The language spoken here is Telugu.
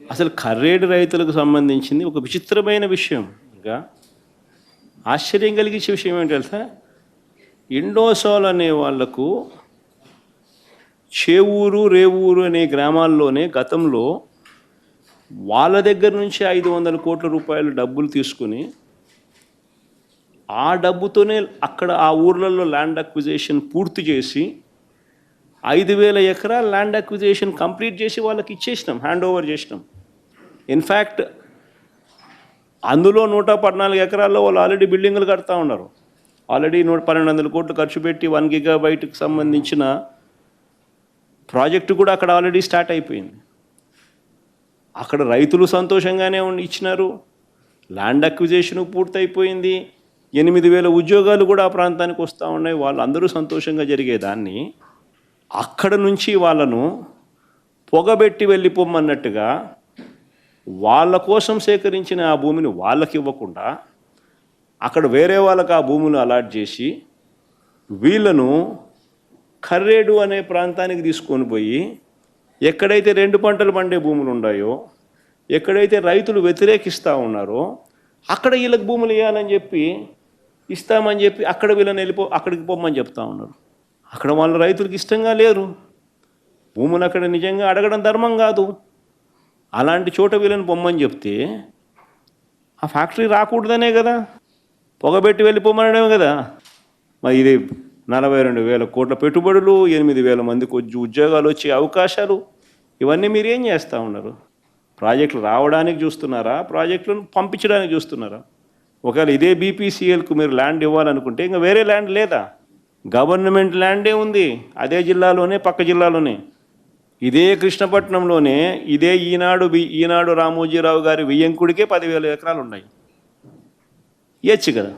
అసలు కర్రేడు రైతులకు సంబంధించింది ఒక విచిత్రమైన విషయం. ఇంకా ఆశ్చర్యం కలిగించే విషయం ఏంటి తెలుసా? అనే వాళ్ళకు చేవూరు రేవూరు అనే గ్రామాల్లోనే గతంలో వాళ్ళ దగ్గర నుంచి ఐదు వందల కోట్ల రూపాయలు డబ్బులు తీసుకుని ఆ డబ్బుతోనే అక్కడ ఆ ఊర్లలో ల్యాండ్ అక్విజేషన్ పూర్తి చేసి ఐదు వేల ఎకరాల ల్యాండ్ అక్విజేషన్ కంప్లీట్ చేసి వాళ్ళకి ఇచ్చేసినాం హ్యాండ్ ఓవర్ చేసినాం ఇన్ఫ్యాక్ట్ అందులో నూట పద్నాలుగు ఎకరాల్లో వాళ్ళు ఆల్రెడీ బిల్డింగులు కడతా ఉన్నారు. ఆల్రెడీ నూట పన్నెండు వందల కోట్లు ఖర్చు పెట్టి వన్ గిగా బయటకు సంబంధించిన ప్రాజెక్టు కూడా అక్కడ ఆల్రెడీ స్టార్ట్ అయిపోయింది. అక్కడ రైతులు సంతోషంగానే ఉండి ఇచ్చినారు. ల్యాండ్ అక్విజేషన్ పూర్తయిపోయింది. ఎనిమిది వేల ఉద్యోగాలు కూడా ఆ ప్రాంతానికి వస్తూ ఉన్నాయి. వాళ్ళందరూ సంతోషంగా జరిగేదాన్ని అక్కడ నుంచి వాళ్ళను పొగబెట్టి వెళ్ళిపోమన్నట్టుగా వాళ్ళ కోసం సేకరించిన ఆ భూమిని వాళ్ళకి ఇవ్వకుండా అక్కడ వేరే వాళ్ళకి ఆ భూములు అలాట్ చేసి వీళ్ళను కర్రేడు అనే ప్రాంతానికి తీసుకొని పోయి ఎక్కడైతే రెండు పంటలు పండే భూములు ఉన్నాయో ఎక్కడైతే రైతులు వ్యతిరేకిస్తూ ఉన్నారో అక్కడ వీళ్ళకి భూములు ఇవ్వాలని చెప్పి ఇస్తామని చెప్పి అక్కడ వీళ్ళని వెళ్ళిపో అక్కడికి పోమని చెప్తా ఉన్నారు. అక్కడ వాళ్ళ రైతులకు ఇష్టంగా లేరు. భూములు అక్కడ నిజంగా అడగడం ధర్మం కాదు. అలాంటి చోట వీళ్ళని పొమ్మని చెప్తే ఆ ఫ్యాక్టరీ రాకూడదనే కదా. పొగబెట్టి వెళ్ళిపోమనడమే కదా. మరి ఇది నలభై రెండు వేల కోట్ల పెట్టుబడులు ఎనిమిది వేల మందికి వచ్చి ఉద్యోగాలు వచ్చే అవకాశాలు ఇవన్నీ మీరు ఏం చేస్తూ ఉన్నారు? ప్రాజెక్టులు రావడానికి చూస్తున్నారా? ప్రాజెక్టులను పంపించడానికి చూస్తున్నారా? ఒకవేళ ఇదే బీపీసీఎల్కు మీరు ల్యాండ్ ఇవ్వాలనుకుంటే ఇంకా వేరే ల్యాండ్ లేదా? గవర్నమెంట్ ల్యాండే ఉంది అదే జిల్లాలోనే పక్క జిల్లాలోనే. ఇదే కృష్ణపట్నంలోనే ఇదే ఈనాడు బి- ఈనాడు రామోజీరావు గారి వియ్యంకుడికే పదివేల ఎకరాలు ఉన్నాయి ఇవ్వచ్చు కదా